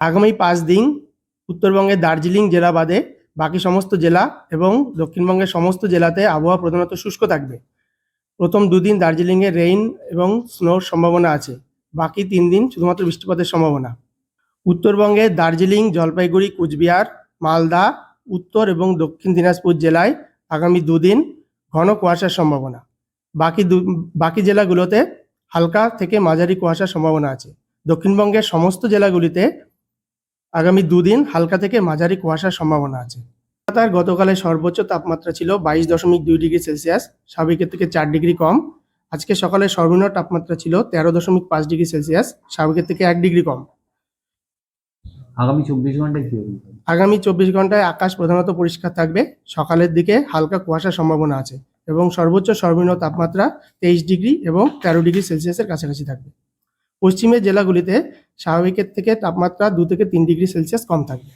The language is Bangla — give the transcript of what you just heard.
আগামী পাঁচ দিন উত্তরবঙ্গের দার্জিলিং জেলা বাদে বাকি সমস্ত জেলা এবং দক্ষিণবঙ্গের সমস্ত জেলাতে আবহাওয়া প্রধানত শুষ্ক থাকবে। প্রথম দুদিন দার্জিলিংয়ে রেইন এবং স্নোর সম্ভাবনা আছে। বাকি তিন দিন শুধুমাত্র বৃষ্টিপাতের সম্ভাবনা। উত্তরবঙ্গে দার্জিলিং, জলপাইগুড়ি, কুচবিহার, মালদা, উত্তর এবং দক্ষিণ দিনাজপুর জেলায় আগামী দুদিন ঘন কুয়াশার সম্ভাবনা। বাকি দু বাকি জেলাগুলোতে হালকা থেকে মাঝারি কুয়াশার সম্ভাবনা আছে। দক্ষিণবঙ্গের সমস্ত জেলাগুলিতে আগামী দুদিন হালকা থেকে মাঝারি কুয়াশার সম্ভাবনা আছে। কলকাতার গতকালের সর্বোচ্চ তাপমাত্রা ছিল বাইশ দশমিক দুই ডিগ্রি সেলসিয়াস স্বাভাবিকের থেকে চার ডিগ্রি কম। আজকে সকালে সর্বনিম্ন তাপমাত্রা ছিল তেরো দশমিক পাঁচ ডিগ্রি সেলসিয়াস স্বাভাবিকের থেকে এক ডিগ্রি কম। আগামী চব্বিশ ঘন্টায় কি আগামী চব্বিশ ঘন্টায় আকাশ প্রধানত পরিষ্কার থাকবে সকালের দিকে হালকা কুয়াশার সম্ভাবনা আছে এবং সর্বোচ্চ সর্বনিম্ন তাপমাত্রা তেইশ ডিগ্রি এবং তেরো ডিগ্রি সেলসিয়াসের কাছাকাছি থাকবে। পশ্চিমের জেলাগুলিতে স্বাভাবিকের থেকে তাপমাত্রা দু থেকে তিন ডিগ্রি সেলসিয়াস কম থাকবে।